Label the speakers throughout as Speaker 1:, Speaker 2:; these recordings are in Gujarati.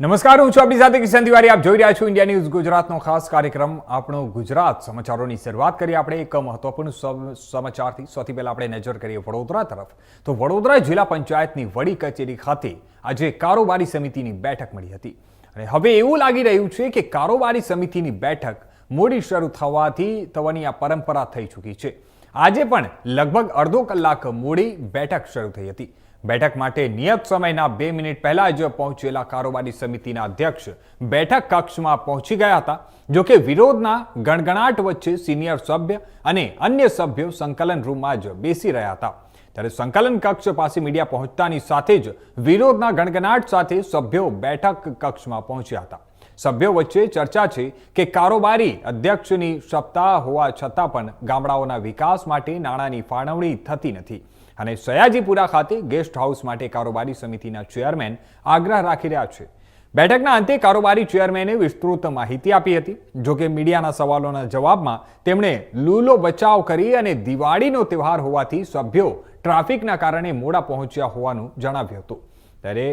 Speaker 1: નમસ્કાર, હું છું આપણી સાથે કિશન તિવારી. આપ જોઈ રહ્યા છો ઇન્ડિયા ન્યૂઝ ગુજરાતનો ખાસ કાર્યક્રમ, આપણો ગુજરાત સમાચારોની શરૂઆત કરીએ આપણે એક મહત્વપૂર્ણ સમ- સમાચારથી. સૌથી પહેલા આપણે નજર કરીએ વડોદરા તરફ. તો વડોદરા જિલ્લા પંચાયતની વડી કચેરી ખાતે આજે કારોબારી સમિતિની બેઠક મળી હતી. અને હવે એવું લાગી રહ્યું છે કે કારોબારી સમિતિની બેઠક મોડી શરૂ થવાથી, થવાની આ પરંપરા થઈ ચૂકી છે. આજે પણ લગભગ અડધો કલાક મોડી બેઠક શરૂ થઈ હતી. બેઠક માટે નિયત સમયના બે મિનિટ પહેલા જ પહોંચેલા કારોબારી સમિતિના અધ્યક્ષ બેઠક કક્ષમાં પહોંચી ગયા હતા જોકે વિરોધના ગણગણાટ વચ્ચે સિનિયર સભ્ય અને અન્ય સભ્યો સંકલન રૂમમાં જ બેસી રહ્યા હતા. ત્યારે સંકલન કક્ષ પાસે મીડિયા પહોંચતાની સાથે જ વિરોધના ગણગણાટ સાથે સભ્યો બેઠક કક્ષમાં પહોંચ્યા હતા. સભ્યો વચ્ચે ચર્ચા છે કે કારોબારી અધ્યક્ષની સત્તા હોવા છતાં પણ ગામડાઓના વિકાસ માટે નાણાંની ફાળવણી થતી નથી. અને સયાજીપુરા ખાતે ગેસ્ટ હાઉસ માટે કારોબારી સમિતિના ચેરમેન આગ્રહ રાખી રહ્યા છે. બેઠકના અંતે કારોબારી ચેરમેને વિસ્તૃત માહિતી આપી હતી. જોકે મીડિયાના સવાલોના જવાબમાં તેમણે લૂલો બચાવ કરી અને દિવાળીનો તહેવાર હોવાથી સભ્યો ટ્રાફિકના કારણે મોડા પહોંચ્યા હોવાનું જણાવ્યું હતું. ત્યારે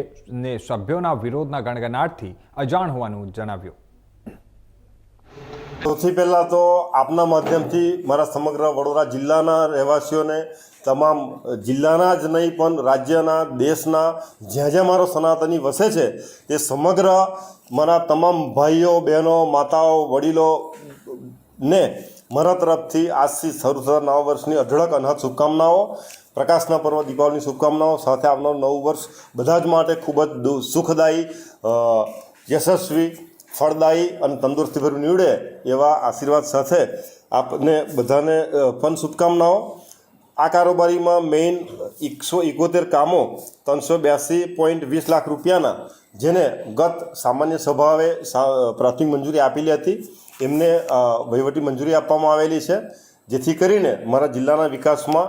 Speaker 1: ને સભ્યોના વિરોધના ગણગણાટથી અજાણ હોવાનું જણાવ્યું.
Speaker 2: સૌથી પહેલાં તો આપના માધ્યમથી મારા સમગ્ર વડોદરા જિલ્લાના રહેવાસીઓને, તમામ જિલ્લાના જ નહીં, પણ રાજ્યના, દેશના, જ્યાં જ્યાં મારો સનાતની વસે છે, તે સમગ્ર મારા તમામ ભાઈઓ, બહેનો, માતાઓ, વડીલો ને મારા તરફથી આજથી શરૂ થતા નવા વર્ષની અઢળક અનહદ શુભકામનાઓ, પ્રકાશના પર્વ, દીપાવલીની શુભકામનાઓ, સાથે આવનારું નવું વર્ષ બધા જ માટે ખૂબ જ દુ- સુખદાયી યશસ્વી ફળદાયી અને તંદુરસ્તીભર્યું નીવડે એવા આશીર્વાદ સાથે આપને બધાને પણ શુભકામનાઓ. આ કારોબારીમાં મેઇન એકસો એકોતેર કામો ત્રણસો બ્યાસી પોઈન્ટ વીસ લાખ રૂપિયાના, જેને ગત સામાન્ય સભાવે પ્રાથમિક મંજૂરી આપેલી હતી. એમને વહીવટી મંજૂરી આપવામાં આવેલી છે. જેથી કરીને મારા જિલ્લાના વિકાસમાં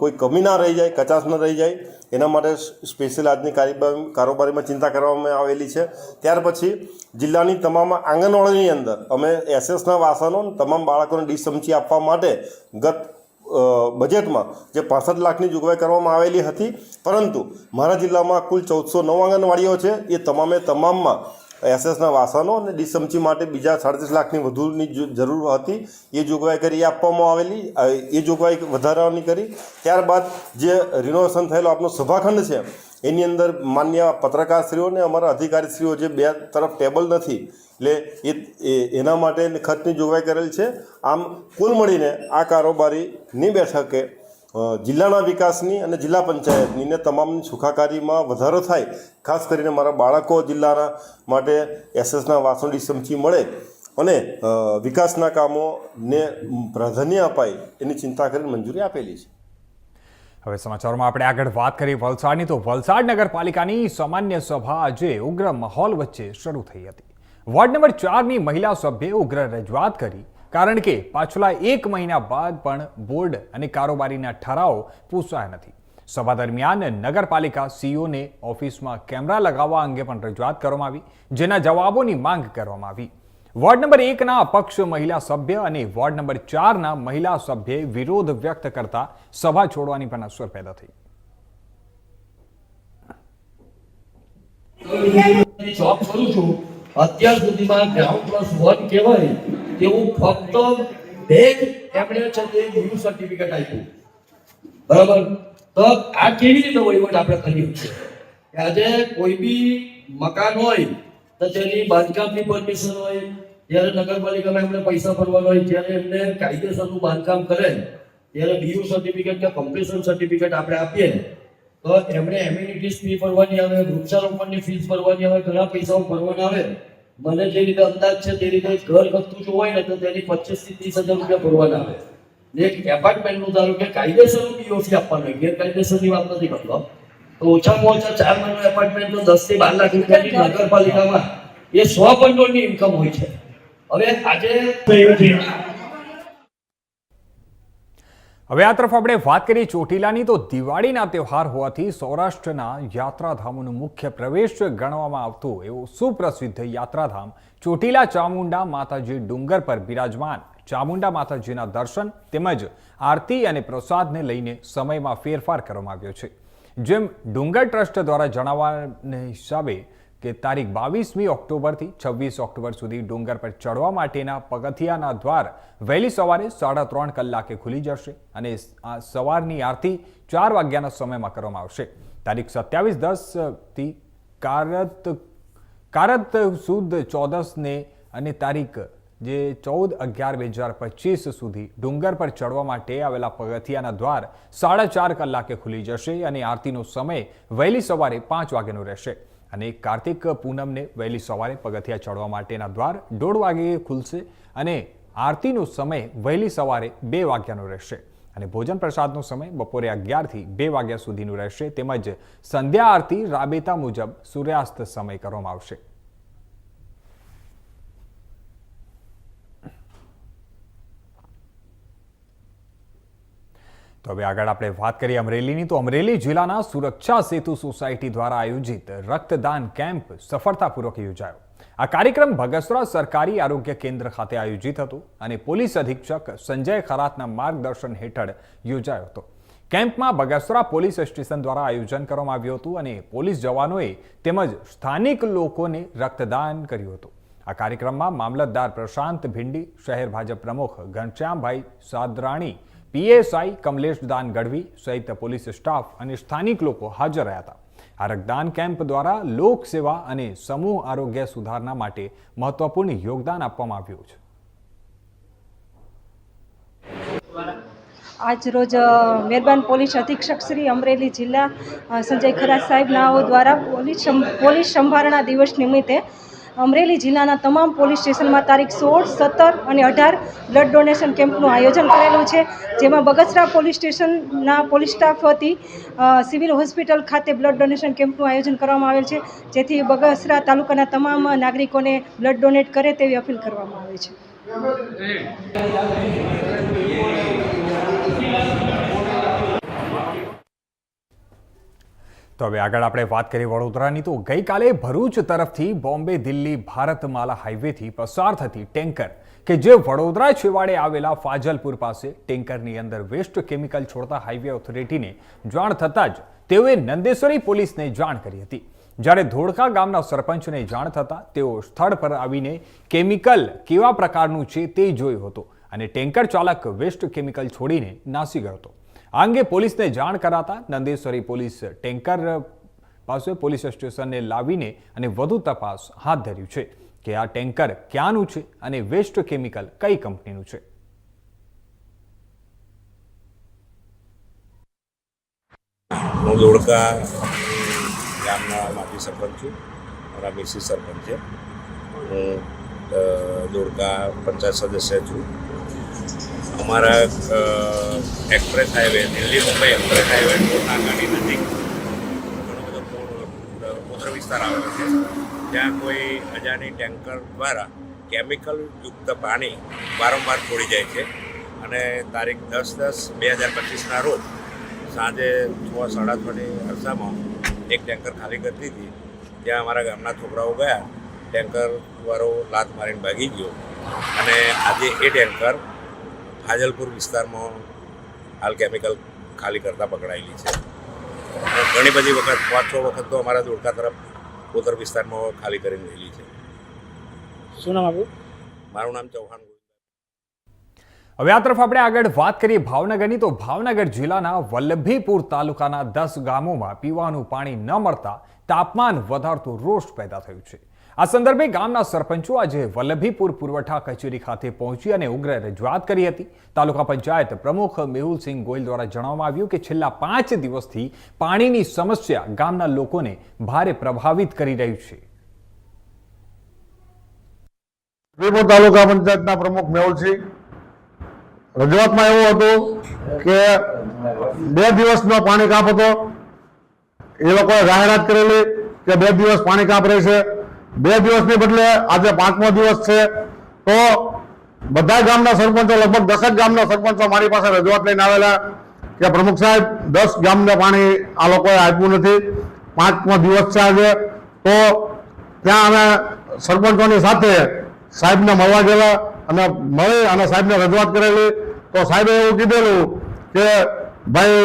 Speaker 2: કોઈ કમી ના રહી જાય, કચાશ ન રહી જાય, એના માટે સ્પેશિયલ આજની કારીબારી કારોબારીમાં ચિંતા કરવામાં આવેલી છે. ત્યાર પછી જિલ્લાની તમામ આંગણવાડીની અંદર અમે એસએસના વાસણો તમામ બાળકોને ડીશ ચમચી આપવા માટે ગત બજેટમાં જે પાસઠ લાખની જોગવાઈ કરવામાં આવેલી હતી. પરંતુ મારા જિલ્લામાં કુલ ચૌદસો નવ આંગણવાડીઓ છે. એ તમામે તમામમાં એસએસના વાસણો અને ડીસમચી માટે બીજા સાડત્રીસ લાખની વધુની જરૂર હતી. એ જોગવાઈ કરી આપવામાં આવેલી. એ જોગવાઈ વધારવાની કરી. ત્યારબાદ જે રિનોવેશન થયેલો આપણો સભાખંડ છે, એની અંદર માન્ય પત્રકારશ્રીઓ અને અમારા અધિકારીશ્રીઓ જે બે તરફ ટેબલ નથી, એટલે એ એના માટે ખર્ચની જોગવાઈ કરેલ છે. આમ કુલ મળીને આ કારોબારીની બેઠકે જિલ્લાના વિકાસની અને જિલ્લા પંચાયતની ને તમામની સુખાકારીમાં વધારો થાય, ખાસ કરીને મારા બાળકો જિલ્લાના માટે એસએસના વાસણની સમચી મળે અને વિકાસના કામોને પ્રાધાન્ય અપાય એની ચિંતા કરીને મંજૂરી આપેલી છે.
Speaker 1: હવે સમાચારોમાં આપણે આગળ વાત કરીએ વલસાડની. તો વલસાડ નગરપાલિકાની સામાન્ય સભા આજે ઉગ્ર માહોલ વચ્ચે શરૂ થઈ હતી. વોર્ડ નંબર ચારની મહિલા સભ્યે ઉગ્ર રજૂઆત કરી કારણ કે પાછલા એક મહિના બાદ પણ બોર્ડ અને કારોબારીના ઠરાવો પૂછાયા નથી. સભા દરમિયાન નગરપાલિકા સીઓને ઓફિસમાં કેમેરા લગાવવા અંગે પણ રજૂઆત કરવામાં આવી, જેના જવાબોની માંગ કરવામાં આવી. વોર્ડ નંબર એકના અપક્ષ મહિલા સભ્ય અને વોર્ડ નંબર ચારના મહિલા સભ્યે વિરોધ વ્યક્ત કરતા સભા છોડવાની પણ અસર પેદા થઈ.
Speaker 3: જોબ કરું છું અત્યાર સુધીમાં ગ્રાઉન્ડ પ્લસ વન કહેવાય તેવું ફક્ત બે જ એમણે છે તે ગુરુ સર્ટિફિકેટ આપ્યું. બરાબર? તો આ કેવી રીતે વહીવટ આપણે કરીએ? છીએ કે આજે કોઈ બી મકાન હોય, તો તેની બાંધકામની પરમિશન હોય, ત્યારે નગરપાલિકામાં એમને પૈસા ભરવાના હોય, ત્યારે એમને કાયદેસરનું બાંધકામ કરે, ત્યારે બીયુ સર્ટિફિકેટ કે કમ્પ્લીશન સર્ટિફિકેટ આપણે આપીએ તો એમણે એમ્યુનિટીઝ ફી ભરવાની આવે, વૃક્ષારોપણની ફીસ ભરવાની આવે, ઘણા પૈસાઓ ભરવાના આવે. મને જે રીતે અંદાજ છે તે રીતે ઘર ગતું જો હોય ને તો તેની પચીસથી ત્રીસ હજાર રૂપિયા ભરવાના આવે. ને એક એપાર્ટમેન્ટનું ધારો કે કાયદેસરનું પીઓસી આપવાનું હોય ગેરકાયદેસરની વાત નથી કરતો તો ઓછામાં ઓછા ચાર મહિના એપાર્ટમેન્ટ તો દસથી બાર લાખ રૂપિયાની નગરપાલિકામાં એ સો ભંડોળની ઇન્કમ હોય છે. હવે આજે
Speaker 1: હવે આ તરફ આપણે વાત કરીએ ચોટીલાની, તો દિવાળીના તહેવાર હોવાથી સૌરાષ્ટ્રના યાત્રાધામોનું મુખ્ય પ્રવેશ ગણવામાં આવતું એવું સુપ્રસિદ્ધ યાત્રાધામ ચોટીલા ચામુંડા માતાજી ડુંગર પર બિરાજમાન. ચામુંડા માતાજીના દર્શન તેમજ આરતી અને પ્રસાદને લઈને સમયમાં ફેરફાર કરવામાં આવ્યો છે. જેમ ડુંગર ટ્રસ્ટ દ્વારા જણાવવાના હિસાબે કે તારીખ બાવીસમી ઓક્ટોબરથી છવ્વીસ ઓક્ટોબર સુધી ડુંગર પર ચડવા માટેના પગથિયાના દ્વાર વહેલી સવારે સાડા ત્રણ કલાકે ખુલી જશે અને સવારની આરતી ચાર વાગ્યાના સમયમાં કરવામાં આવશે. તારીખ સત્યાવીસ દસથી કારત કારત સુદ ચૌદસને અને તારીખ જે ચૌદ અગિયાર બે હજાર પચીસ સુધી ડુંગર પર ચડવા માટે આવેલા પગથિયાના દ્વાર સાડા ચાર કલાકે ખુલી જશે અને આરતીનો સમય વહેલી સવારે પાંચ વાગ્યાનો રહેશે. અને કાર્તિક પૂનમને વહેલી સવારે પગથિયા ચડવા માટેના દ્વાર દોઢ વાગે ખુલશે અને આરતીનો સમય વહેલી સવારે બે વાગ્યાનો રહેશે અને ભોજન પ્રસાદનો સમય બપોરે અગિયારથી બે વાગ્યા સુધીનું રહેશે. તેમજ સંધ્યા આરતી રાબેતા મુજબ સૂર્યાસ્ત સમય કરવામાં આવશે. તો હવે આગળ આપણે વાત કરીએ અમરેલીની. તો અમરેલી જિલ્લાના સુરક્ષા સેતુ સોસાયટી દ્વારા આયોજિત રક્તદાન કેમ્પ સફળતાપૂર્વક યોજાયો. આ કાર્યક્રમ ભગસરા સરકારી આરોગ્ય કેન્દ્ર ખાતે આયોજિત હતો અને પોલીસ અધિક્ષક સંજય ખરાતના માર્ગદર્શન હેઠળ યોજાયો હતો. કેમ્પમાં બગસરા પોલીસ સ્ટેશન દ્વારા આયોજન કરવામાં આવ્યું હતું અને પોલીસ જવાનોએ તેમજ સ્થાનિક લોકોને રક્તદાન કર્યું હતું. આ કાર્યક્રમમાં મામલતદાર પ્રશાંત ભિંડી, શહેર ભાજપ પ્રમુખ ઘનશ્યામભાઈ સાદરાણી પીએસઆઈ કમલેશ દાન ગઢવી સહિત પોલીસ સ્ટાફ અને સ્થાનિક લોકો હાજર રહ્યા હતા. આ રક્તદાન કેમ્પ દ્વારા લોક સેવા અને સમૂહ આરોગ્ય સુધારણા માટે મહત્વપૂર્ણ યોગદાન આપવામાં આવ્યું છે.
Speaker 4: આજ રોજ મહેરબાન પોલીસ અધિક્ષક શ્રી અમરેલી જિલ્લા સંજય ખરા સાહેબ નાઓ દ્વારા પોલીસ પોલીસ સંભારણા દિવસ નિમિત્તે અમરેલી જિલ્લાના તમામ પોલીસ સ્ટેશનમાં તારીખ સોળ, સત્તર અને અઢાર બ્લડ ડોનેશન કેમ્પનું આયોજન કરેલું છે, જેમાં બગસરા પોલીસ સ્ટેશનના પોલીસ સ્ટાફ વતી સિવિલ હોસ્પિટલ ખાતે બ્લડ ડોનેશન કેમ્પનું આયોજન કરવામાં આવેલ છે, જેથી બગસરા તાલુકાના તમામ નાગરિકોને બ્લડ ડોનેટ કરે તેવી અપીલ કરવામાં આવે છે.
Speaker 1: તો હવે આગળ આપણે વાત કરીએ વડોદરાની તો ગઈકાલે ભરૂચ તરફથી બોમ્બે, દિલ્હી, ભારતમાલા હાઈવેથી પસાર થતી ટેન્કર કે જે વડોદરા છેવાડે આવેલા ફાજલપુર પાસે ટેન્કરની અંદર વેસ્ટ કેમિકલ છોડતા હાઈવે ઓથોરિટીને જાણ થતાં જ તેઓએ નંદેશ્વરી પોલીસને જાણ કરી હતી. જ્યારે ધોળકા ગામના સરપંચને જાણ થતાં તેઓ સ્થળ પર આવીને કેમિકલ કેવા પ્રકારનું છે તે જોયું હતું અને ટેન્કર ચાલક વેસ્ટ કેમિકલ છોડીને નાસી ગયો હતો. આ અંગે પોલીસને જાણ કરાતા નંદેશ્વરી પોલીસ ટેન્કર પાસે પોલીસ સ્ટેશનને લાવીને અને વધુ તપાસ હાથ ધર્યું છે કે આ ટેન્કર ક્યાંનું છે અને વેસ્ટ કેમિકલ કઈ કંપનીનું છે.
Speaker 5: હું ધોળકા ગામના માજી સરપંચ છું. મારા મિસિસ સરપંચ છે. હું ધોળકા પંચાયત સદસ્ય છું. અમારા express highway Delhi, Mumbai express highway નાકાની નજીક ઘણો બધો પૂર વિસ્તાર આવેલો છે. ત્યાં કોઈ અજાણી ટેન્કર દ્વારા કેમિકલ યુક્ત પાણી વારંવાર છોડી જાય છે. અને તારીખ દસ દસ બે હજાર પચીસના રોજ સાંજે છ, સાડા છની અરસામાં એક ટેન્કર ખાલી કરતી હતી. ત્યાં અમારા ગામના છોકરાઓ ગયા, ટેન્કર વાળો લાત મારીને ભાગી ગયો. અને આજે એ ટેન્કર ફાજલપુર વિસ્તારમાં હાલ કેમિકલ ખાલી કરતાં પકડાયેલી છે. ઘણી બધી વખત પાંચ છ વખત તો અમારા ધોળકા તરફ કોતર વિસ્તારમાં ખાલી કરીને ગયેલી છે.
Speaker 6: શું નામ આપ્યું
Speaker 5: મારું નામ ચૌહાણ
Speaker 1: હવે આ તરફ આપણે આગળ વાત કરીએ ભાવનગરની. તો ભાવનગર જિલ્લાના વલ્લભીપુર તાલુકાના દસ ગામોમાં પીવાનું પાણી ન મળતા તાપમાન વધારતું રોષ પેદા થયું છે. આ સંદર્ભે ગામના સરપંચો આજે વલ્લભીપુર પુરવઠા કચેરી ખાતે પહોંચી અને ઉગ્ર રજૂઆત કરી હતી. તાલુકા પંચાયત પ્રમુખ મેહુલસિંહ ગોયલ દ્વારા જણાવવામાં આવ્યું કે છેલ્લા પાંચ દિવસથી પાણીની સમસ્યા ગામના લોકોને ભારે પ્રભાવિત કરી રહ્યું છે.
Speaker 7: વિપુર તાલુકા પંચાયતના પ્રમુખ મેહુલસિંહ, રજૂઆતમાં એવું હતું કે બે દિવસનો પાણી કાપ હતો. એ લોકોએ જાહેરાત કરેલી કે બે દિવસ પાણી કાપ રહેશે. બે દિવસની બદલે આજે પાંચમો દિવસ છે. તો બધા ગામના સરપંચો, લગભગ દસેક ગામના સરપંચો મારી પાસે રજૂઆત લઈને આવેલા કે પ્રમુખ સાહેબ, દસ ગામને પાણી આ લોકોએ આપ્યું નથી. પાંચમો દિવસ છે આજે. તો ત્યાં અમે સરપંચોની સાથે સાહેબને મળવા ગયેલા અને મળી અને સાહેબને રજૂઆત કરેલી. તો સાહેબે એવું કીધેલું કે ભાઈ,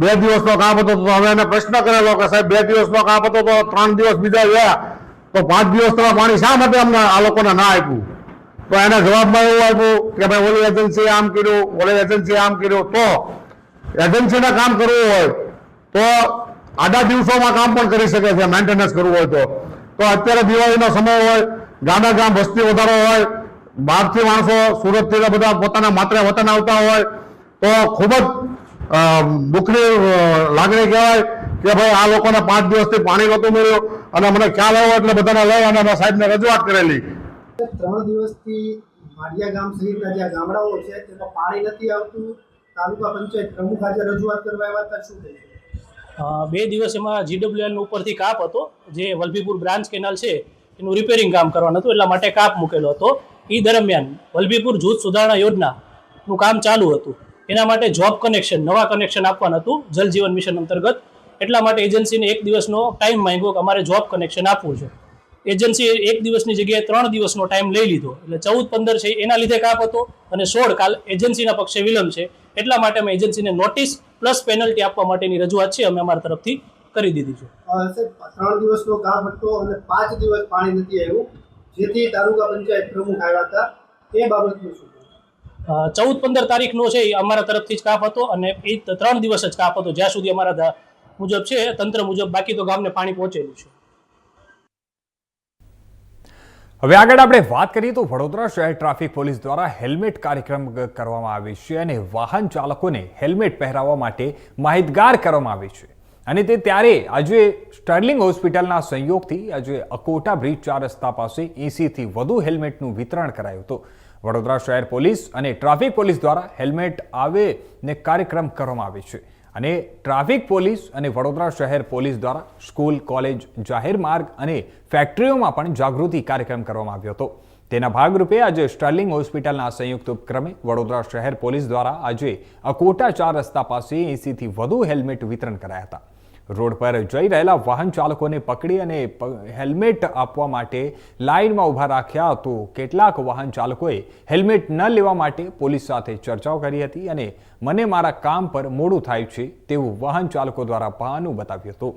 Speaker 7: બે દિવસનો કાપ હતો તો અમે એને પ્રશ્ન કરેલો કે સાહેબ, બે દિવસનો કાપ હતો તો ત્રણ દિવસ બીજા ગયા તો પાંચ દિવસ તમે પાણી શા માટે અમને આ લોકોને ના આપ્યું? તો એના જવાબમાં એવું આપ્યું કે ભાઈ ઓલી એજન્સીએ આમ કર્યું, ઓલી એજન્સીએ આમ કર્યું. તો એજન્સીને કામ કરવું હોય તો આડા દિવસોમાં કામ પણ કરી શકે છે મેન્ટેનન્સ કરવું હોય તો. તો અત્યારે દિવાળીનો સમય હોય ગામડા ગામ વસ્તી વધારો હોય, બહારથી માણસો સુરતથી બધા પોતાના માત્ર વતન આવતા હોય, તો ખૂબ જ દુઃખની લાગણી કહેવાય કે ભાઈ આ લોકોને પાંચ દિવસથી પાણી નહોતું મળ્યું. અને મને ખ્યાલ આવ્યો એટલે બધાને લઈ અને મેં સાહેબને રજૂઆત કરેલી.
Speaker 8: ત્રણ દિવસથી માઢિયા ગામ સહિતના જે ગામડાઓ છે તેમાં પાણી નથી આવતું. તાલુકા પંચાયત પ્રમુખ આજે રજૂઆત કરવા આવ્યા હતા. શું
Speaker 6: થઈ બે દિવસ એમાં જીડબ્લ્યુએલ ઉપરથી કાપ હતો જે વલભીપુર બ્રાન્ચ કેનાલ છે એનું રિપેરિંગ કામ કરવાનું હતું એટલા માટે કાપ મૂકેલો હતો. એ દરમિયાન વલભીપુર જૂથ સુધારણા યોજનાનું કામ ચાલુ હતું. એના માટે જોબ કનેક્શન નવા કનેક્શન આપવાનું હતું જલ જીવન મિશન અંતર્ગત. એટલા માટે એજન્સીને એક દિવસનો ટાઈમ માંગ્યો કે અમારે જોબ કનેક્શન આપવું છે. એજન્સીએ એક દિવસની જગ્યાએ ત્રણ દિવસનો ટાઈમ લઈ લીધો. એટલે ચૌદ પંદર છે એના લીધે કાપ હતો અને સોળ કાલ એજન્સીના પક્ષે વિલંબ છે. એટલા માટે અમે એજન્સીને નોટિસ પ્લસ પેનલ્ટી આપવા માટેની રજૂઆત છે અમે અમારા તરફથી કરી દીધી છે.
Speaker 8: ત્રણ દિવસનો કામ હતો અને પાંચ દિવસ પાણી નથી આવ્યું. જેથી તાલુકા પંચાયત પ્રમુખ આવ્યા હતા. એ બાબતનું શું
Speaker 6: ચૌદ પંદર તારીખનો છે એ અમારા તરફથી જ કાપ હતો અને એ ત્રણ દિવસ જ કાપ હતો. જ્યાં સુધી અમારા મુજબ છે, તંત્ર મુજબ બાકી તો ગામને પાણી પહોંચેલું છે.
Speaker 1: હવે આગળ આપણે વાત કરીએ તો વડોદરા શહેર ટ્રાફિક પોલીસ દ્વારા હેલ્મેટ કાર્યક્રમ કરવામાં આવે છે અને વાહન ચાલકોને હેલ્મેટ પહેરાવવા માટે માહિતગાર કરવામાં આવે છે. અને તે ત્યારે આજે સ્ટર્લિંગ હોસ્પિટલના સંયોગથી આજે અકોટા બ્રિજ ચાર રસ્તા પાસે એસીથી વધુ હેલ્મેટનું વિતરણ કરાયું હતું. વડોદરા શહેર પોલીસ અને ટ્રાફિક પોલીસ દ્વારા હેલ્મેટ આવે ને કાર્યક્રમ કરવામાં આવે છે. અને ટ્રાફિક પોલીસ અને વડોદરા શહેર પોલીસ દ્વારા સ્કૂલ, કોલેજ, જાહેર માર્ગ અને ફેક્ટરીઓમાં પણ જાગૃતિ કાર્યક્રમ કરવામાં આવ્યો હતો. તેના ભાગરૂપે આજે સ્ટર્લિંગ હોસ્પિટલના સંયુક્ત ઉપક્રમે વડોદરા શહેર પોલીસ દ્વારા આજે અકોટા ચાર રસ્તા પાસે એંસીથી વધુ હેલ્મેટ વિતરણ કરાયા હતા. રોડ પર જઈ રહેલા વાહન ચાલકોને પકડી અને હેલ્મેટ આપવા માટે લાઇનમાં ઊભા રાખ્યા તો કેટલાક વાહન ચાલકોએ હેલ્મેટ ન લેવા માટે પોલીસ સાથે ચર્ચાઓ કરી હતી અને મને મારા કામ પર મોડું થાય છે તેવું વાહન ચાલકો દ્વારા બહાનું બતાવ્યું હતું.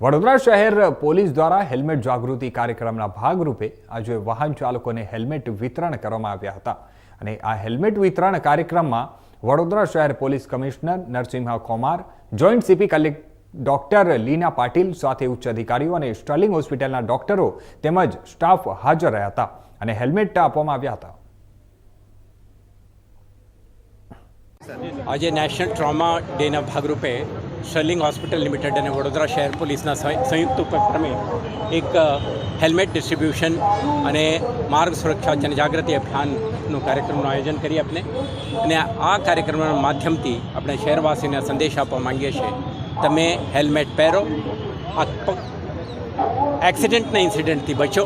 Speaker 1: વડોદરા શહેર પોલીસ દ્વારા હેલ્મેટ જાગૃતિ કાર્યક્રમના ભાગરૂપે આજે વાહન ચાલકોને હેલ્મેટ વિતરણ કરવામાં આવ્યા હતા. અને આ હેલ્મેટ વિતરણ કાર્યક્રમમાં વડોદરા શહેર police commissioner Narsimha Komar, joint CP collector doctor Leena Patil સાથે ઉચ્ચ અધિકારીઓ અને સ્ટર્લિંગ હોસ્પિટલના ડોક્ટરો તેમજ સ્ટાફ હાજર રહ્યા હતા અને હેલ્મેટ આપવામાં આવ્યા હતા.
Speaker 9: આજે નેશનલ ટ્રોમા ડેના ભાગરૂપે શર્લિંગ હોસ્પિટલ લિમિટેડ અને વડોદરા શહેર પોલીસના સંય- સંયુક્ત ઉપક્રમે એક હેલ્મેટ ડિસ્ટ્રીબ્યુશન અને માર્ગ સુરક્ષા જનજાગૃતિ અભિયાનનું કાર્યક્રમનું આયોજન કરી આપણે અને આ કાર્યક્રમના માધ્યમથી આપણે શહેરવાસીને સંદેશ આપવા માંગીએ છીએ. તમે હેલ્મેટ પહેરો એક્સિડન્ટના ઇન્સિડન્ટથી બચો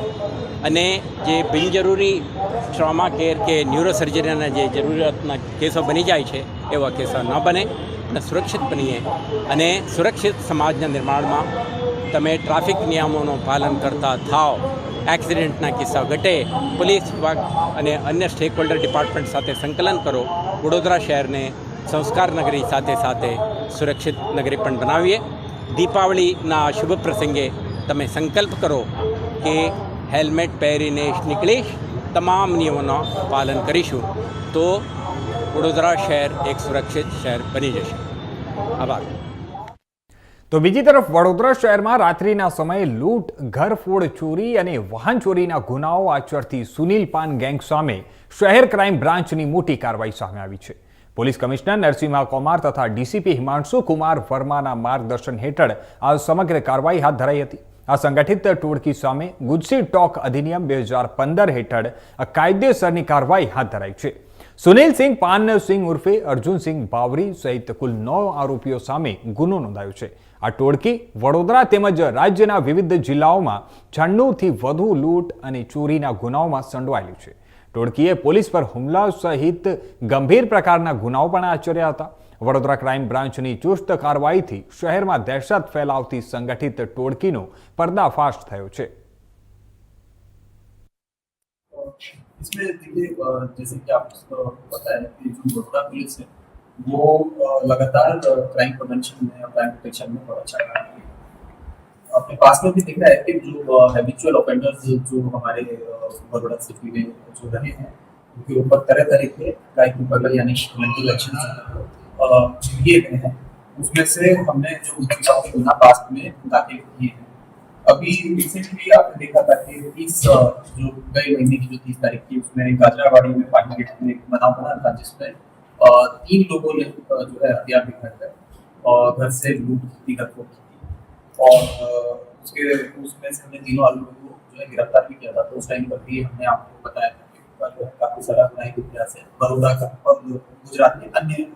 Speaker 9: અને જે બિનજરૂરી ટ્રોમા કેર કે ન્યુરોસર્જરીના જે જરૂરિયાતના કેસો બની જાય છે, એવા કેસો ન બને અને સુરક્ષિત બનીએ અને સુરક્ષિત સમાજના નિર્માણમાં તમે ટ્રાફિક નિયમોનું પાલન કરતા થાઓ, એક્સિડન્ટના કિસ્સા ઘટે, પોલીસ વિભાગ અને અન્ય સ્ટેક હોલ્ડર ડિપાર્ટમેન્ટ સાથે સંકલન કરો, વડોદરા શહેરને સંસ્કાર નગરી સાથે સાથે સુરક્ષિત નગરી પણ બનાવીએ. દીપાવલીના શુભ પ્રસંગે તમે સંકલ્પ કરો કે હેલ્મેટ પહેરીને નીકળીશ તમામ નિયમોનું પાલન કરીશું તો વડોદરા શહેર એક સુરક્ષિત શહેર બની જશે. આભાર.
Speaker 1: તો બીજી તરફ વડોદરા શહેરમાં રાત્રિના સમયે લૂંટ, ઘરફોડ, ચોરી અને વાહન ચોરીના ગુનાઓ આચરતી સુનિલ પાન ગેંગ સામે શહેર ક્રાઇમ બ્રાન્ચની મોટી કાર્યવાહી સામે આવી છે. પોલીસ કમિશનર નરસિંહા કુમાર તથા ડીસીપી હિમાંશુ કુમાર વર્માના માર્ગદર્શન હેઠળ આ સમગ્ર કાર્યવાહી હાથ ધરાઈ હતી. આ સંગઠિત ટોળકી સામે ગુજસી ટોક અધિનિયમ બે હજાર પંદર હેઠળ કાયદેસરની કાર્યવાહી હાથ ધરાઈ છે. સુનિલ સિંહ પાનસિંહ ઉર્ફે અર્જુનસિંહ બાવરી સહિત કુલ નવ આરોપીઓ સામે ગુનો નોંધાયો છે. આ ટોળકી વડોદરા તેમજ રાજ્યના વિવિધ જિલ્લાઓમાં છન્નુંથી વધુ લૂંટ અને ચોરીના ગુનાઓમાં સંડોવાયેલી છે. ટોળકીએ પોલીસ પર હુમલા સહિત ગંભીર પ્રકારના ગુનાઓ પણ આચર્યા હતા વડોદરા ક્રાઇમ બ્રાન્ચની ચુસ્ત કાર્યવાહીથી શહેરમાં દહેશત ફેલાવતી સંગઠિત ટોળકીનો પર્દાફાશ થયો છે
Speaker 10: इसमें देखिए अ, जैसे कि आपको पता है कि जो बड़ौदा पुलिस है वो अ, लगातार क्राइम प्रिवेंशन में और क्राइम प्रोटेक्शन में बहुत अच्छा काम कर रही है अपने पास में भी दिख है कि जो हैबिचुअल ऑफेंडर्स जो हमारे बड़ौदा सिटी में जो रहे हैं, उनके ऊपर तरह तरह के क्राइम पकड़ यानी मेंटल एक्शन लिए गए हैं। उसमें से हमने जो काफ़ी गुना पास्ट में दाखिल किए हैं। अभी रिसेंटली आपने देखा था कि तीस जो गए महीने की जो तीस तारीख थी, उसमें गाजरावाड़ी में पानी गेट में एक बनाव बना था जिसमें तीन लोगों ने जो है हथियार दिखाकर और घर से लूट की थी की। थी और उसके, उसमें से हमने तीनों आरोपियों को जो है गिरफ़्तार भी किया था। तो उस टाइम पर भी हमने आपको बताया था कि काफ़ी सारा गुनाही इतिहास है बड़ौदा का और गुजरात के अन्य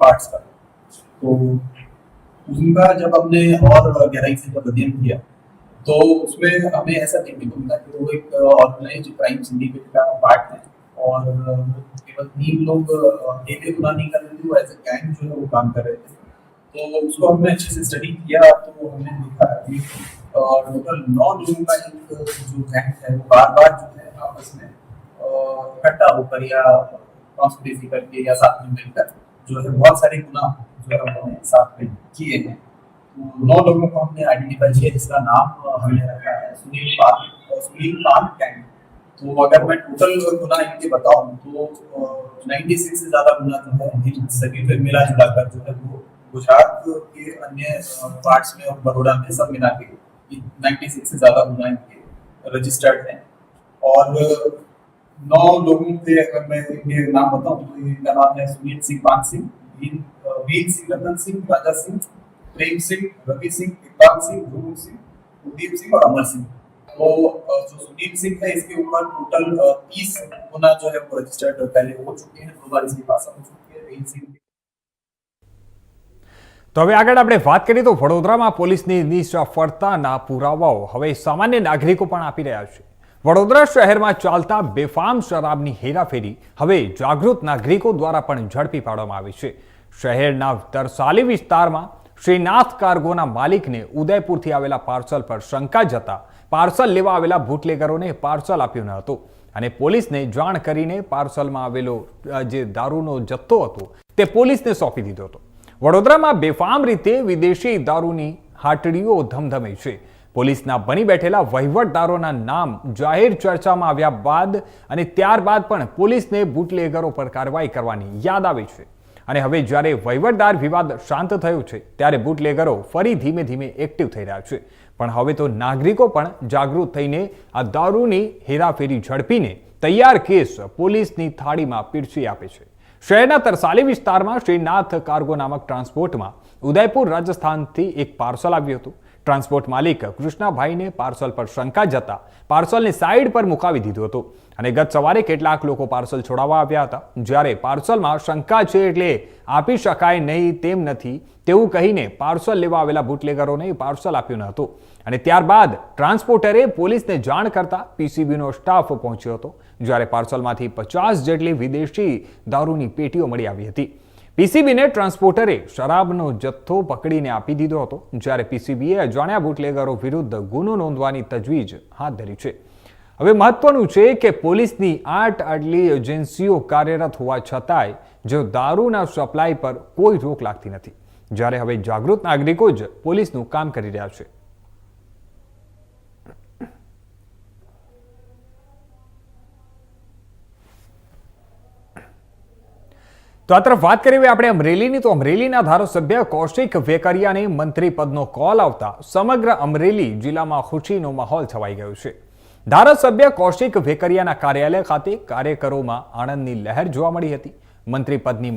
Speaker 10: पार्ट्स का। तो उनका जब हमने और गहराई से जब अध्ययन किया तो उसमें हमें ऐसा देखने को मिला कि वो एक ऑर्गेनाइज क्राइम सिंडिकेट का पार्ट है और केवल तीन लोग अकेले गुना नहीं कर रहे थे, वो एज ए गैंग जो है वो काम कर रहे थे। तो उसको हमने अच्छे से स्टडी किया तो हमने देखा कि टोटल नौ लोगों का एक जो गैंग है, वो बार बार जो है आपस में इकट्ठा होकर या कॉन्स्पिरेसी करके या साथ में मिलकर जो है बहुत सारे गुना जो है उन्होंने साथ में किए हैं। तो नौ लोगों को हमने आइडेंटिफाई किया, जिसका नाम हमने रखा है, सुनील पाल सुनील पाल गैंग तो अगर मैं टोटल गुना इनके बताऊँ तो नाइन्टी सिक्स से ज़्यादा गुना जो है सभी पे मिला जुला कर जो है वो गुजरात के अन्य पार्ट्स में और बड़ौदा में सब मिला के नाइन्टी सिक्स से ज़्यादा गुना इनके रजिस्टर्ड हैं। और नौ लोगों के अगर मैं इनके नाम बताऊँ तो इनका नाम है सुनील सिंह, पान सिंह वीर सिंह, रतन सिंह, राजा सिंह, प्रेम सिंह, रवि सिंह, इकबाल सिंह गुरु सिंह कुलदीप सिंह और अमर सिंह। तो जो सुनील सिंह है, इसके ऊपर टोटल तीस गुना जो है वो रजिस्टर्ड पहले हो चुके हैं, दो बार इसकी पास हो चुकी है वीर सिंह
Speaker 1: તો હવે આગળ આપણે વાત કરીએ તો વડોદરામાં પોલીસની નિષ્ફળતાના પુરાવાઓ હવે સામાન્ય નાગરિકો પણ આપી રહ્યા છે. વડોદરા શહેરમાં ચાલતા બેફામ શરાબની હેરાફેરી હવે જાગૃત નાગરિકો દ્વારા પણ ઝડપી પાડવામાં આવી છે. શહેરના તરસાલી વિસ્તારમાં શ્રીનાથ કાર્ગોના માલિકને ઉદયપુરથી આવેલા પાર્સલ પર શંકા જતા પાર્સલ લેવા આવેલા બુટલેગરોને પાર્સલ આપ્યું ન હતું અને પોલીસને જાણ કરીને પાર્સલમાં આવેલો જે દારૂનો જથ્થો હતો તે પોલીસને સોંપી દીધો હતો. વડોદરામાં બેફામ રીતે વિદેશી દારૂની હાટડીઓ ધમધમે છે. પોલીસના બની બેઠેલા વહીવટદારોના નામ જાહેર ચર્ચામાં આવ્યા બાદ અને ત્યારબાદ પણ પોલીસને બુટલેગરો પર કાર્યવાહી કરવાની યાદ આવે છે. અને હવે જ્યારે વહીવટદાર વિવાદ શાંત થયો છે, ત્યારે બુટલેગરો ફરી ધીમે ધીમે એક્ટિવ થઈ રહ્યા છે. પણ હવે તો નાગરિકો પણ જાગૃત થઈને આ દારૂની હેરાફેરી ઝડપીને તૈયાર કેસ પોલીસની થાળીમાં પીરસી આપે છે. શહેરના તરસાલી વિસ્તારમાં શ્રીનાથ કાર્ગો નામક ટ્રાન્સપોર્ટમાં ઉદયપુર રાજસ્થાનથી એક પાર્સલ આવ્યું હતું. ટ્રાન્સપોર્ટ માલિક કૃષ્ણાભાઈને પાર્સલ પર શંકા જતા પાર્સલને સાઈડ પર મુકાવી દીધું હતું અને ગત સવારે કેટલાક લોકો પાર્સલ છોડાવવા આવ્યા હતા. જ્યારે પાર્સલમાં શંકા છે એટલે આપી શકાય નહીં તેમ નથી તેવું કહીને પાર્સલ લેવા આવેલા બુટલેગરોને પાર્સલ આપ્યું ન હતું. અને ત્યારબાદ ટ્રાન્સપોર્ટરે પોલીસને જાણ કરતા પીસીબીનો સ્ટાફ પહોંચ્યો હતો. જ્યારે પાર્સલમાંથી પચાસ જેટલી વિદેશી દારૂની પેટીઓ મળી આવી હતી. પીસીબીને ટ્રાન્સપોર્ટરે શરાબનો જથ્થો પકડીને આપી દીધો હતો, જ્યારે પીસીબીએ અજાણ્યા બુટલેગરો વિરુદ્ધ ગુનો નોંધવાની તજવીજ હાથ ધરી છે. હવે મહત્વનું છે કે પોલીસની આઠ આટલી એજન્સીઓ કાર્યરત હોવા છતાંય જો દારૂના સપ્લાય પર કોઈ રોક લાગતી નથી. જ્યારે હવે જાગૃત નાગરિકો જ પોલીસનું કામ કરી રહ્યા છે. તો આ તરફ વાત કરીએ આપણે અમરેલીની. તો અમરેલીના ધારાસભ્ય કૌશિક વેકરિયાને મંત્રી પદનો કોલ આવતા સમગ્ર અમરેલી જિલ્લામાં ખુશીનો માહોલ છવાઈ ગયો છે. ધારાસભ્ય કૌશિક વેકરિયાના કાર્યાલય ખાતે કાર્યકરોમાં આનંદની લહેર જોવા મળી હતી. મંત્રી પદની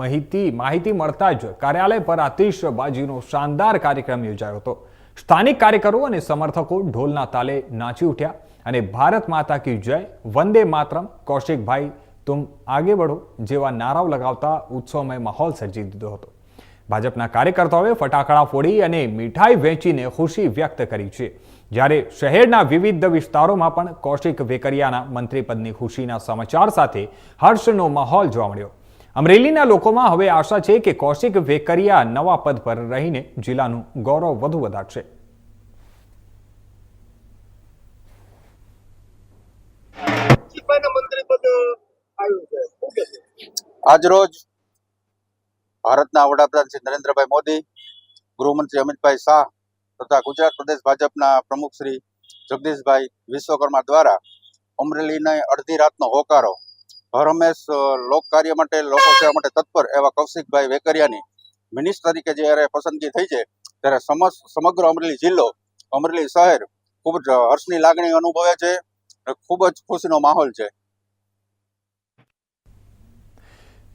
Speaker 1: માહિતી માહિતી મળતા જ કાર્યાલય પર આતિશબાજીનો શાનદાર કાર્યક્રમ યોજાયો હતો. સ્થાનિક કાર્યકરો અને સમર્થકો ઢોલના તાલે નાચી ઉઠ્યા અને ભારત માતા કી જય વંદે માતરમ કૌશિકભાઈ તુમ આગે બઢો જેવા નારાઓ લગાવતા ઉત્સવમય માહોલ સર્જી દીધો હતો ભાજપના કાર્યકર્તાઓએ ફટાકડા ફોડી અને મીઠાઈ વેચીને ખુશી વ્યક્ત કરી છે જ્યારે શહેરના વિવિધ વિસ્તારોમાં પણ કૌશિક વેકરિયાના મંત્રીપદની ખુશીના સમાચાર સાથે હર્ષનો માહોલ જોવા મળ્યો। અમરેલીના લોકોમાં હવે આશા છે કે કૌશિક વેકરિયા નવા પદ પર રહીને જિલ્લાનું ગૌરવ વધુ વધારશે।
Speaker 11: આજરોજ ભારતના વડાપ્રધાન શ્રી નરેન્દ્રભાઈ મોદી ગૃહમંત્રી અમિતભાઈ શાહ તથા ગુજરાત પ્રદેશ ભાજપના પ્રમુખ શ્રી જગદીશભાઈ વિશ્વકર્મા દ્વારા અમરેલીને અડધી રાતનો હોકારો હર હંમેશ અ, લોક કાર્ય માટે લોકો સેવા માટે તત્પર એવા કૌશિકભાઈ વેકરિયાની મિનિસ્ટર તરીકે જ્યારે પસંદગી થઈ છે ત્યારે સમગ્ર અમરેલી જિલ્લો અમરેલી શહેર ખૂબ જ હર્ષની લાગણી અનુભવે છે ખૂબ જ ખુશીનો માહોલ છે.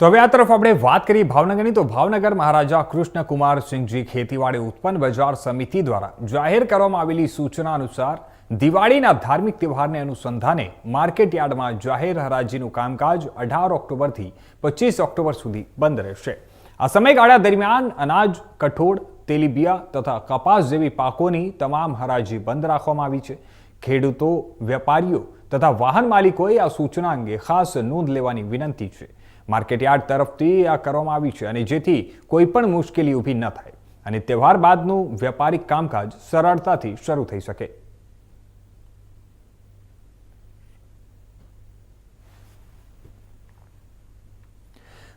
Speaker 1: તો હવે આ તરફ આપણે વાત કરીએ ભાવનગરની. તો ભાવનગર મહારાજા કૃષ્ણકુમાર સિંહજી ખેતીવાડી ઉત્પન્ન બજાર સમિતિ દ્વારા જાહેર કરવામાં આવેલી સૂચના અનુસાર દિવાળીના ધાર્મિક તહેવારને અનુસંધાને માર્કેટ યાર્ડમાં જાહેર હરાજીનું કામકાજ અઢાર ઓક્ટોબરથી પચીસ ઓક્ટોબર સુધી બંધ રહેશે. આ સમયગાળા દરમિયાન અનાજ, કઠોળ, તેલીબિયા તથા કપાસ જેવી પાકોની તમામ હરાજી બંધ રાખવામાં આવી છે. ખેડૂતો, વેપારીઓ તથા વાહન માલિકોએ આ સૂચના અંગે ખાસ નોંધ લેવાની વિનંતી છે. માર્કેટયાર્ડ તરફથી આ કરવામાં આવી છે અને જેથી કોઈ પણ મુશ્કેલી ઊભી ન થાય અને તહેવાર બાદનું વેપારિક કામકાજ સરળતાથી શરૂ થઈ શકે.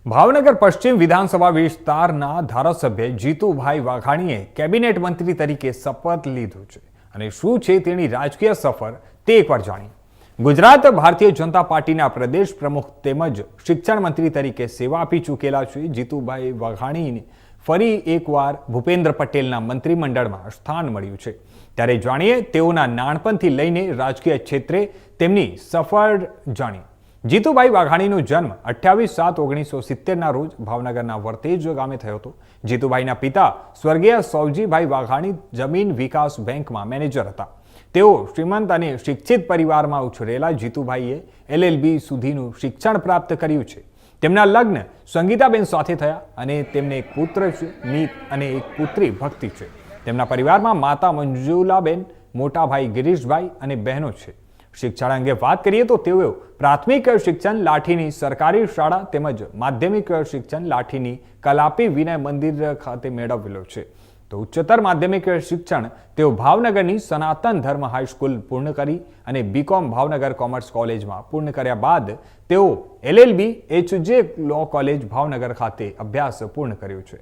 Speaker 1: ભાવનગર પશ્ચિમ વિધાનસભા વિસ્તારના ધારાસભ્ય જીતુભાઈ વાઘાણીએ કેબિનેટ મંત્રી તરીકે શપથ લીધું છે. અને શું છે તેની રાજકીય સફર તે એકવાર જાણીએ. ગુજરાત ભારતીય જનતા પાર્ટીના પ્રદેશ પ્રમુખ તેમજ શિક્ષણ મંત્રી તરીકે સેવા આપી ચૂકેલા છે જીતુભાઈ વાઘાણીને ફરી એકવાર ભૂપેન્દ્ર પટેલના મંત્રીમંડળમાં સ્થાન મળ્યું છે. ત્યારે જાણીએ તેઓના નાનપણથી લઈને રાજકીય ક્ષેત્રે તેમની સફળ જાણીએ જીતુભાઈ વાઘાણીનો જન્મ અઠ્યાવીસ સાત ઓગણીસો સિત્તેરના રોજ ભાવનગરના વર્તેજ ગામે થયો હતો. જીતુભાઈના પિતા સ્વર્ગીય સૌજીભાઈ વાઘાણી જમીન વિકાસ બેંકમાં મેનેજર હતા. તેઓ શ્રીમંત અને શિક્ષિત પરિવારમાં ઉછરેલા જીતુભાઈએ એલએલબી સુધીનું શિક્ષણ પ્રાપ્ત કર્યું છે. તેમના લગ્ન સંગીતાબેન સાથે થયા અને તેમને એક પુત્ર છે મીત અને એક પુત્રી ભક્તિ છે. તેમના પરિવારમાં માતા મંજુલાબેન, મોટા ભાઈ ગિરીશભાઈ અને બહેનો છે. શિક્ષણ અંગે વાત કરીએ તો તેઓ પ્રાથમિક શિક્ષણ લાઠીની સરકારી શાળા તેમજ માધ્યમિક શિક્ષણ લાઠીની કલાપી વિનય મંદિર ખાતે મેળવેલો છે. તો ઉચ્ચતર માધ્યમિક શિક્ષણ તેઓ ભાવનગરની સનાતન ધર્મ હાઈસ્કૂલ પૂર્ણ કરી અને બીકોમ ભાવનગર કોમર્સ કોલેજમાં પૂર્ણ કર્યા બાદ તેઓ LLB HJ law college Bhavnagar ખાતે અભ્યાસ પૂર્ણ કર્યો છે.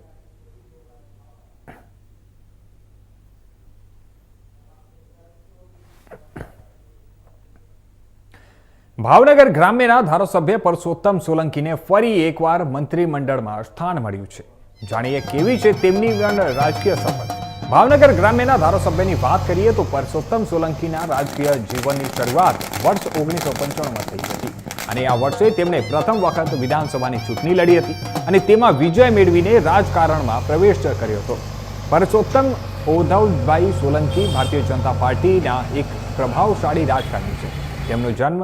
Speaker 1: ભાવનગર ગ્રામ્યના ધારાસભ્ય પરસોત્તમ સોલંકીને ફરી એકવાર મંત્રીમંડળમાં સ્થાન મળ્યું છે. જાણીએ કેવી છે તેમની રાજકીય સફર ભાવનગર ગ્રામ્યના ધારાસભ્યની વાત કરીએ તો પરસોત્તમ સોલંકીના રાજકીય જીવનની શરૂઆત વર્ષ ઓગણીસો પંચાણુંમાં થઈ હતી. અને આ વર્ષે તેમણે પ્રથમ વખત વિધાનસભાની ચૂંટણી લડી હતી અને તેમાં વિજય મેળવીને રાજકારણમાં પ્રવેશ કર્યો હતો. પરસોત્તમ ઉદ્ધવભાઈ સોલંકી ભારતીય જનતા પાર્ટીના એક પ્રભાવશાળી રાજકારણી છે. તેમનો જન્મ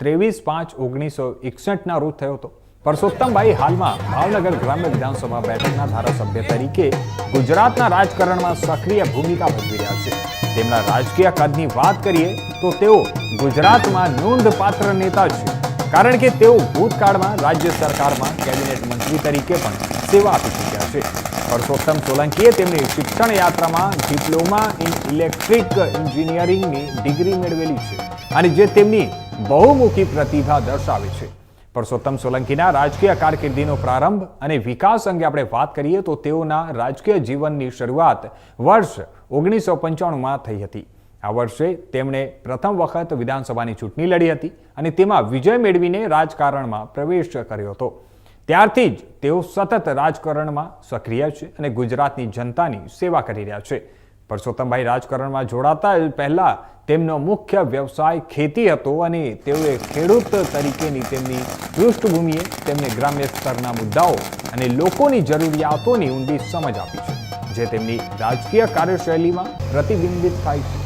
Speaker 1: ત્રેવીસ પાંચ ઓગણીસો એકસઠના રોજ થયો હતો. પરસોત્તમભાઈ હાલમાં ભાવનગર ગ્રામ્ય વિધાનસભા બેઠકના ધારાસભ્ય તરીકે ગુજરાતના રાજકારણમાં સક્રિય ભૂમિકા ભજવી રહ્યા છે. તેમના રાજકીય કદની વાત કરીએ તો તેઓ ગુજરાતમાં નોંધપાત્ર નેતા છે. કારણ કે તેઓ ભૂતકાળમાં રાજ્ય સરકારમાં કેબિનેટ મંત્રી તરીકે પણ સેવા આપી ચૂક્યા છે. પરસોત્તમ સોલંકીએ તેમની શિક્ષણ યાત્રામાં ડિપ્લોમા ઇન ઇલેક્ટ્રિક એન્જિનિયરિંગની ડિગ્રી મેળવેલી છે અને જે તેમની બહુમુખી પ્રતિભા દર્શાવે છે. પરસોત્તમ સોલંકીના રાજકીય કારકિર્દીનો પ્રારંભ અને વિકાસ અંગે આપણે વાત કરીએ તો તેઓના રાજકીય જીવનની શરૂઆત વર્ષ ઓગણીસો પંચાણુંમાં થઈ હતી. આ વર્ષે તેમણે પ્રથમ વખત વિધાનસભાની ચૂંટણી લડી હતી અને તેમાં વિજય મેળવીને રાજકારણમાં પ્રવેશ કર્યો હતો. ત્યારથી જ તેઓ સતત રાજકારણમાં સક્રિય છે અને ગુજરાતની જનતાની સેવા કરી રહ્યા છે. પરસોત્તમભાઈ રાજકારણમાં જોડાતા પહેલા તેમનો મુખ્ય વ્યવસાય ખેતી હતો અને તેઓએ ખેડૂત તરીકેની તેમની પૃષ્ઠભૂમિએ તેમને ગ્રામ્ય સ્તરના મુદ્દાઓ અને લોકોની જરૂરિયાતોની ઊંડી સમજ આપી છે, જે તેમની રાજકીય કાર્યશૈલીમાં પ્રતિબિંબિત થાય છે.